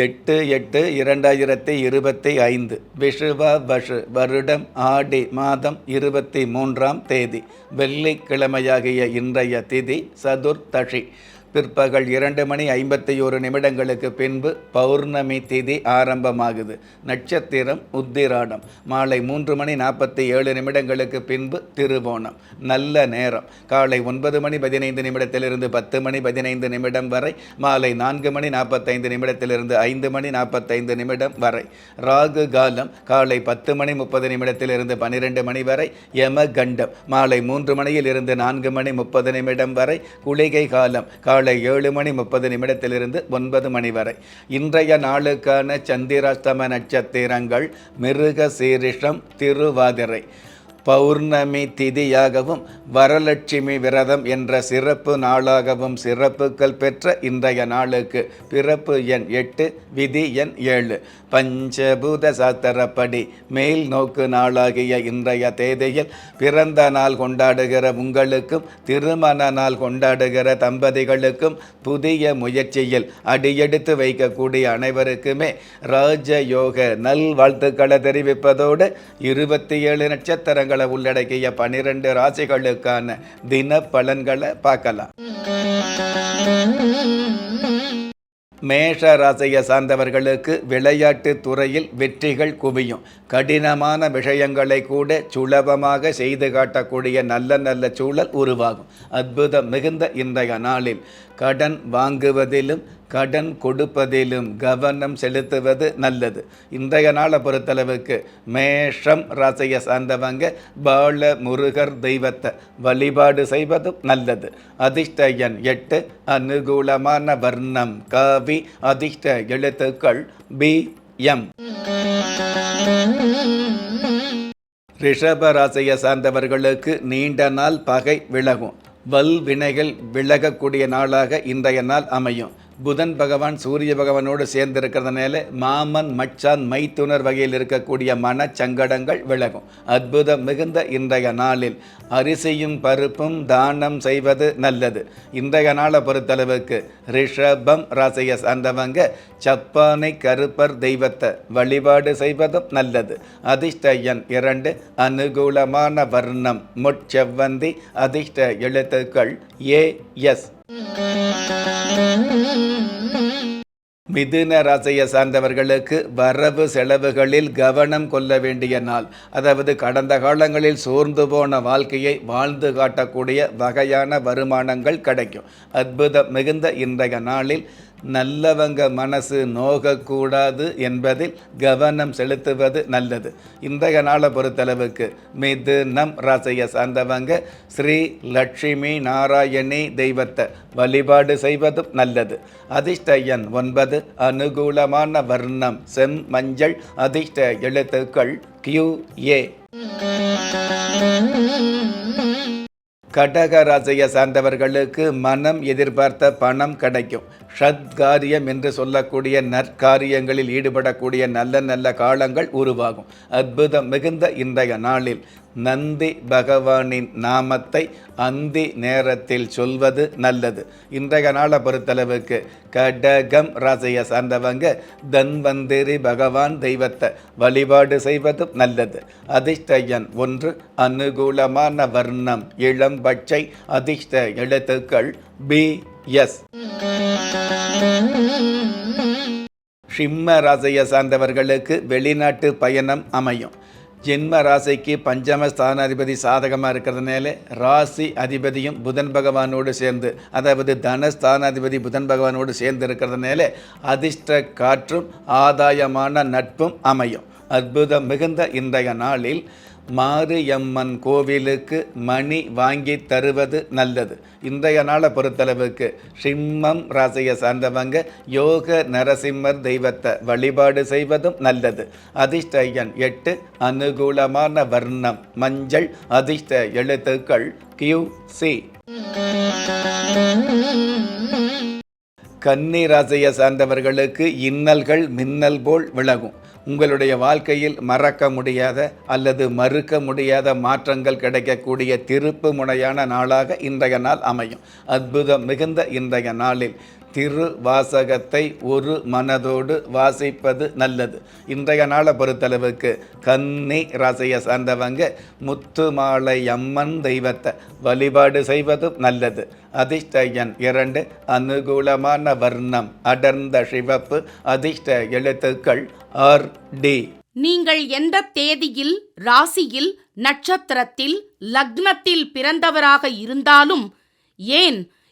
எட்டு எட்டு இரண்டாயிரத்தி இருபத்தி ஐந்து விஷுவ வஷு வருடம் ஆடி மாதம் இருபத்தி மூன்றாம் தேதி வெள்ளிக்கிழமையாகிய இன்றைய திதி சதுர்தஷி பிற்பகல் இரண்டு மணி ஐம்பத்தி ஒரு நிமிடங்களுக்கு பின்பு பௌர்ணமி திதி ஆரம்பமாகுது. நட்சத்திரம் உத்திராடம். மாலை மூன்று மணி நாற்பத்தி ஏழு நிமிடங்களுக்கு பின்பு திருவோணம். நல்ல நேரம். காலை ஒன்பது மணி பதினைந்து நிமிடத்திலிருந்து பத்து மணி பதினைந்து நிமிடம் வரை மாலை நான்கு மணி நாற்பத்தைந்து நிமிடத்திலிருந்து ஐந்து மணி நாற்பத்தைந்து நிமிடம் வரை. ராகு காலம் காலை பத்து மணி முப்பது நிமிடத்திலிருந்து பன்னிரெண்டு மணி வரை யம கண்டம் மாலை மூன்று மணியில் இருந்து நான்கு மணி முப்பது நிமிடம் வரை குளிகை காலம் காலை ஏழு மணி முப்பது நிமிடத்திலிருந்து ஒன்பது மணி வரை. இன்றைய நாளுக்கான சந்திராஷ்டம நட்சத்திரங்கள் மிருக சீரிஷம் திருவாதிரை. பௌர்ணமி திதியாகவும் வரலட்சுமி விரதம் என்ற சிறப்பு நாளாகவும் சிறப்புகள் பெற்ற இன்றைய நாளுக்கு பிறப்பு எண் எட்டு விதி எண் ஏழு. பஞ்சபூத சாத்திரப்படி மேல் நோக்கு நாளாகிய இன்றைய தேதியில் பிறந்த நாள் கொண்டாடுகிற உங்களுக்கும் திருமண நாள் கொண்டாடுகிற தம்பதிகளுக்கும் புதிய முயற்சியில் அடியெடுத்து வைக்கக்கூடிய அனைவருக்குமே ராஜயோக நல்வாழ்த்துக்களை தெரிவிப்பதோடு இருபத்தி ஏழு நட்சத்திரங்கள் உள்ளடக்கிய பனிரெண்டு ராசிகளுக்கான தின பலன்களை பார்க்கலாம். மேஷ ராசியை சார்ந்தவர்களுக்கு விளையாட்டு துறையில் வெற்றிகள் குவியும். கடினமான விஷயங்களை கூட சுலபமாக செய்து காட்டக்கூடிய நல்ல நல்ல சூழல் உருவாகும். அற்புதம் மிகுந்த இன்றைய நாளில். கடன் வாங்குவதிலும் கடன் கொடுப்பதிலும் கவனம் செலுத்துவது நல்லது. இன்றைய நாளை பொறுத்தளவுக்கு மேஷம் ராசியை சார்ந்தவங்க பால முருகர் தெய்வத்தை வழிபாடு செய்வதும் நல்லது. அதிர்ஷ்ட எண் எட்டு அனுகூலமான வர்ணம் காவி அதிர்ஷ்ட எழுத்துக்கள் பி எம். ரிஷப ராசியை சார்ந்தவர்களுக்கு நீண்ட நாள் பகை விலகும். வல் வினைகள் விலகக்கூடிய நாளாக இன்றைய நாள் அமையும். புதன் பகவான் சூரிய பகவானோடு சேர்ந்திருக்கிறதுனால மாமன் மச்சான் மைத்துனர் வகையில் இருக்கக்கூடிய மனச்சங்கடங்கள் விலகும். அற்புதம் மிகுந்த இன்றைய நாளில் அரிசியும் பருப்பும் தானம் செய்வது நல்லது. இன்றைய நாளை பொறுத்தளவுக்கு ரிஷபம் ராசியை சார்ந்தவங்க சப்பானை கருப்பர் தெய்வத்தை வழிபாடு செய்வதும் நல்லது. அதிர்ஷ்ட எண் இரண்டு அனுகூலமான வர்ணம் முட்செவ்வந்தி அதிர்ஷ்ட எழுத்துக்கள் ஏ எஸ். மிதுன ராசியை சார்ந்தவர்களுக்கு வரவு செலவுகளில் கவனம் கொள்ள வேண்டிய நாள். அதாவது கடந்த காலங்களில் சோர்ந்து போன வாழ்க்கையை வாழ்ந்து காட்டக்கூடிய வகையான வருமானங்கள் கிடைக்கும். அற்புதம் மிகுந்த இன்றைய நாளில் நல்லவங்க மனசு நோகக்கூடாது என்பதில் கவனம் செலுத்துவது நல்லது. இன்றைய நாளை பொறுத்தளவுக்கு மிதுனம் ராசியை சார்ந்தவங்க ஸ்ரீ லட்சுமி நாராயணி தெய்வத்தை வழிபாடு செய்வதும் நல்லது. அதிர்ஷ்டயன் ஒன்பது அனுகூலமான வர்ணம் செம் மஞ்சள் அதிர்ஷ்ட எழுத்துக்கள் கியூ ஏ. கடக ராசியை சார்ந்தவர்களுக்கு மனம் எதிர்பார்த்த பணம் கிடைக்கும். ஷத்காரியம் என்று சொல்லக்கூடிய நற்காரியங்களில் ஈடுபடக்கூடிய நல்ல நல்ல காலங்கள் உருவாகும். அற்புதம் மிகுந்த இன்றைய நாளில் நந்தி பகவானின் நாமத்தை அந்தி நேரத்தில் சொல்வது நல்லது. இன்றைய நாளை பொறுத்தளவுக்கு கடகம் ராசியை சார்ந்தவங்க தன்வந்திரி பகவான் தெய்வத்தை வழிபாடு செய்வதும் நல்லது. அதிர்ஷ்டயன் ஒன்று அனுகூலமான வர்ணம் இளம்பச்சை அதிர்ஷ்ட எழுத்துக்கள் பி எஸ் சிம்ம ராசியை சார்ந்தவர்களுக்கு வெளிநாட்டு பயணம் அமையும். ஜென்ம ராசிக்கு பஞ்சம ஸ்தானாதிபதி சாதகமாக இருக்கிறதுனால ராசி அதிபதியும் புதன் பகவானோடு சேர்ந்து அதாவது தனஸ்தானாதிபதி புதன் பகவானோடு சேர்ந்து இருக்கிறதுனால அதிர்ஷ்ட காற்றும் ஆதாயமான நட்பும் அமையும். அற்புதம் மிகுந்த இன்றைய நாளில் மாரியம்மன் கோவிலுக்கு மணி வாங்கி தருவது நல்லது. இன்றைய நாளை பொறுத்தளவுக்கு சிம்மம் ராசியை சார்ந்தவங்க யோக நரசிம்மர் தெய்வத்தை வழிபாடு செய்வதும் நல்லது. அதிர்ஷ்ட எண் எட்டு அனுகூலமான வர்ணம் மஞ்சள் அதிர்ஷ்ட எழுத்துக்கள் கியூ சி கன்னி ராசியை சார்ந்தவர்களுக்கு இன்னல்கள் மின்னல் போல் விலகும். உங்களுடைய வாழ்க்கையில் மறக்க முடியாத அல்லது மறுக்க முடியாத மாற்றங்கள் கிடைக்கக்கூடிய திருப்பு முனையான நாளாக இன்றைய நாள் அமையும். அற்புதம் மிகுந்த இன்றைய நாளில் திரு வாசகத்தை ஒரு மனதோடு வாசிப்பது நல்லது. இன்றைய நாளை பொறுத்தளவுக்கு கன்னி ராசியை சார்ந்தவங்க முத்துமாலை அம்மன் தெய்வத்தை வழிபாடு செய்வதும் நல்லது. அதிர்ஷ்டயன் இரண்டு அனுகூலமான வர்ணம் அடர்ந்த சிவப்பு. அதிர்ஷ்ட எழுத்துக்கள் ஆர் டி. நீங்கள் எந்த தேதியில் ராசியில் நட்சத்திரத்தில் லக்னத்தில் பிறந்தவராக இருந்தாலும் ஏன்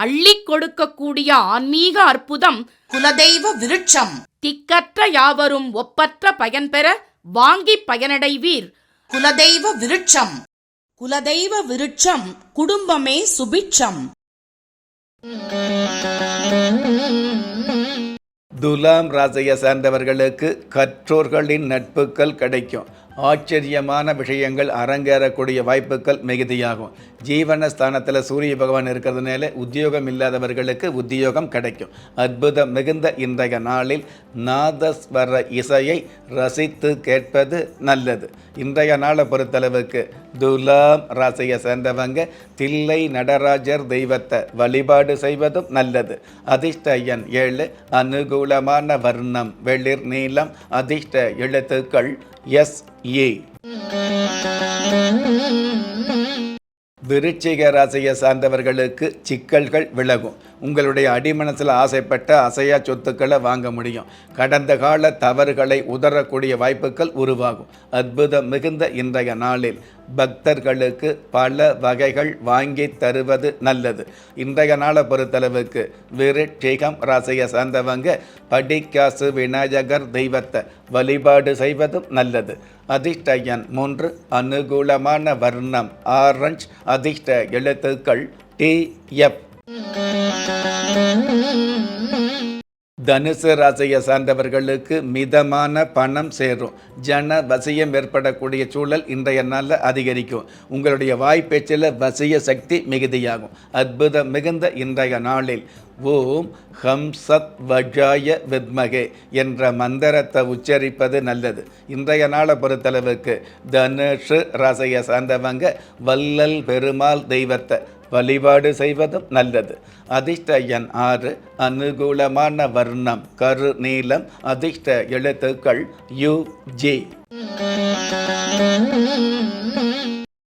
அள்ளிக் கொடுக்கக்கூடிய ஆன்மீக அற்புதம் குலதெய்வ விருட்சம். திக்கற்ற யாவரும் ஒப்பற்ற பயன் பெற வாங்கி பயனடைவீர். குலதெய்வ விருட்சம். குலதெய்வ விருட்சம் குடும்பமே சுபிட்சம். துலாம் ராசியை சார்ந்தவர்களுக்கு கற்றோர்களின் நட்புகள் கிடைக்கும். ஆச்சரியமான விஷயங்கள் அரங்கேறக்கூடிய வாய்ப்புகள் மிகுதியாகும். ஜீவனஸ்தானத்தில் சூரிய பகவான் இருக்கிறதுனால உத்தியோகம் இல்லாதவர்களுக்கு உத்தியோகம் கிடைக்கும். அற்புதம் மிகுந்த இன்றைய நாளில் நாதஸ்வர இசையை ரசித்து கேட்பது நல்லது. இன்றைய நாளை பொறுத்தளவுக்கு துலாம் ராசியை சேர்ந்தவங்க தில்லை நடராஜர் தெய்வத்தை வழிபாடு செய்வதும் நல்லது. அதிர்ஷ்ட எண் ஏழு அனுகூலமான வர்ணம் வெளிர் நீளம் அதிர்ஷ்ட எழுத்துக்கள் எஸ் விருச்சிக ராசியை சார்ந்தவர்களுக்கு சிக்கல்கள் விலகும். உங்களுடைய அடிமனசில் ஆசைப்பட்ட அசையா சொத்துக்களை வாங்க முடியும். கடந்த கால தவறுகளை உதறக்கூடிய வாய்ப்புகள் உருவாகும். அற்புதம் மிகுந்த இன்றைய நாளில். பக்தர்களுக்கு பல வகைகள் வாங்கி தருவது நல்லது. இன்றைய நாளை பொறுத்தளவுக்கு விருட்சிகம் ராசியை சார்ந்தவங்க படிக்காசு விநாயகர் தெய்வத்தை வழிபாடு செய்வதும் நல்லது. அதிர்ஷ்ட எண் மூன்று அனுகூலமான வர்ணம் ஆரஞ்ச் அதிர்ஷ்ட எழுத்துக்கள் டி எஃப். தனுசு ராசியை சார்ந்தவர்களுக்கு மிதமான பணம் சேரும். ஜன வசியம் ஏற்படக்கூடிய சூழல் இன்றைய நாளில் அதிகரிக்கும். உங்களுடைய வாய்ப்பேச்சில் வசிய சக்தி மிகுதியாகும். அற்புதம் மிகுந்த இன்றைய நாளில் ஓம் ஹம்சத் வஜாய வித்மகே என்ற மந்திரத்தை உச்சரிப்பது நல்லது. இன்றைய நாளை பொறுத்தளவுக்கு தனுஷு ராசியை சார்ந்தவங்க வல்லல் பெருமாள் தெய்வத்தை வழிபாடு செய்வதும் நல்லது. அதிர்ஷ்ட எண் ஆறு அனுகூலமான வர்ணம் கரு நீலம் அதிர்ஷ்ட எழுத்துக்கள் யு ஜி.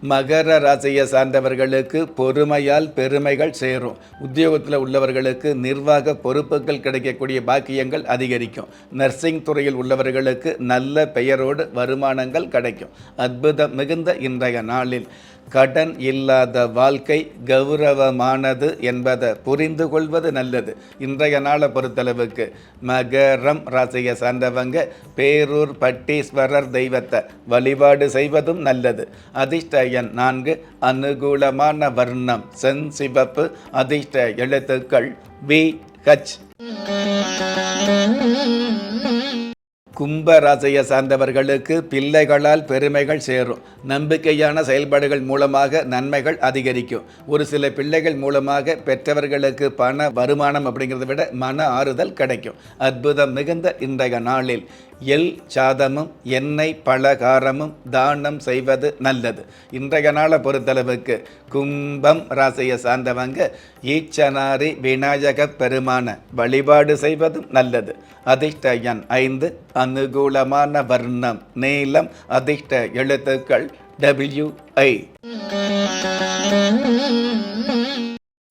மகர ராசியை சார்ந்தவர்களுக்கு பொறுமையால் பெருமைகள் சேரும். உத்தியோகத்தில் உள்ளவர்களுக்கு நிர்வாக பொறுப்புகள் கிடைக்கக்கூடிய பாக்கியங்கள் அதிகரிக்கும். நர்சிங் துறையில் உள்ளவர்களுக்கு நல்ல பெயரோடு வருமானங்கள் கிடைக்கும். அற்புதம் மிகுந்த இன்றைய நாளில். கடன் இல்லாத வாழ்க்கை கௌரவமானது என்பதை புரிந்து கொள்வது நல்லது. இன்றைய நாளை பொறுத்தளவுக்கு மகரம் ராசியை சார்ந்தவங்க பேரூர் பட்டீஸ்வரர் தெய்வத்தை வழிபாடு செய்வதும் நல்லது. அதிர்ஷ்ட எண் நான்கு அனுகூலமான வர்ணம் சென் சிவப்பு அதிர்ஷ்ட எழுத்துக்கள் வி ஹச் கும்பராசையை சார்ந்தவர்களுக்கு பிள்ளைகளால் பெருமைகள் சேரும். நம்பிக்கையான செயல்பாடுகள் மூலமாக நன்மைகள் அதிகரிக்கும். ஒரு சில பிள்ளைகள் மூலமாக பெற்றவர்களுக்கு பண வருமானம் அப்படிங்கிறத விட மன ஆறுதல் கிடைக்கும். அற்புதம் மிகுந்த இன்றைய நாளில். எல் சாதமும் எண்ணெய் பலகாரமும் தானம் செய்வது நல்லது. இன்றைய நாளை பொறுத்தளவுக்கு கும்பம் ராசியை சார்ந்தவங்க ஈச்சனாரி விநாயக பெருமான வழிபாடு செய்வதும் நல்லது. அதிர்ஷ்ட எண் ஐந்து அனுகூலமான வர்ணம் நீளம் அதிர்ஷ்ட எழுத்துக்கள் டபிள்யூ ஐ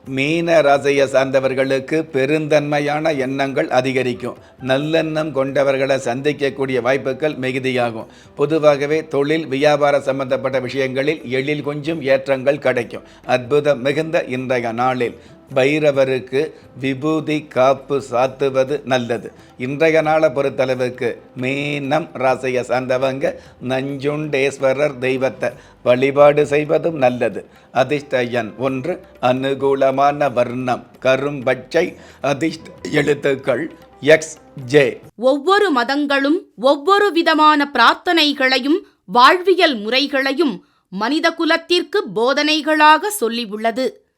மீன ராசியை சார்ந்தவர்களுக்கு பெருந்தன்மையான எண்ணங்கள் அதிகரிக்கும். நல்லெண்ணம் கொண்டவர்களை சந்திக்கக்கூடிய வாய்ப்புகள் மிகுதியாகும். பொதுவாகவே தொழில் வியாபார சம்பந்தப்பட்ட விஷயங்களில் எழில் கொஞ்சம் ஏற்றங்கள் கிடைக்கும். அற்புதம் மிகுந்த இன்றைய நாளில். பைரவருக்கு விபூதி காப்பு சாத்துவது நல்லது. இன்றைய நாளை பொறுத்தளவுக்கு மீனம் ராசியை சார்ந்தவங்க நஞ்சுண்டேஸ்வரர் தெய்வத்தை வழிபாடு செய்வதும் நல்லது. அதிர்ஷ்ட எண் ஒன்று அனுகூலமான வர்ணம் கரும்பச்சை அதிர்ஷ்ட எழுத்துக்கள் எக்ஸ் ஜே. ஒவ்வொரு மதங்களும் ஒவ்வொரு விதமான பிரார்த்தனைகளையும் வாழ்வியல் முறைகளையும் மனித குலத்திற்கு போதனைகளாக சொல்லியுள்ளது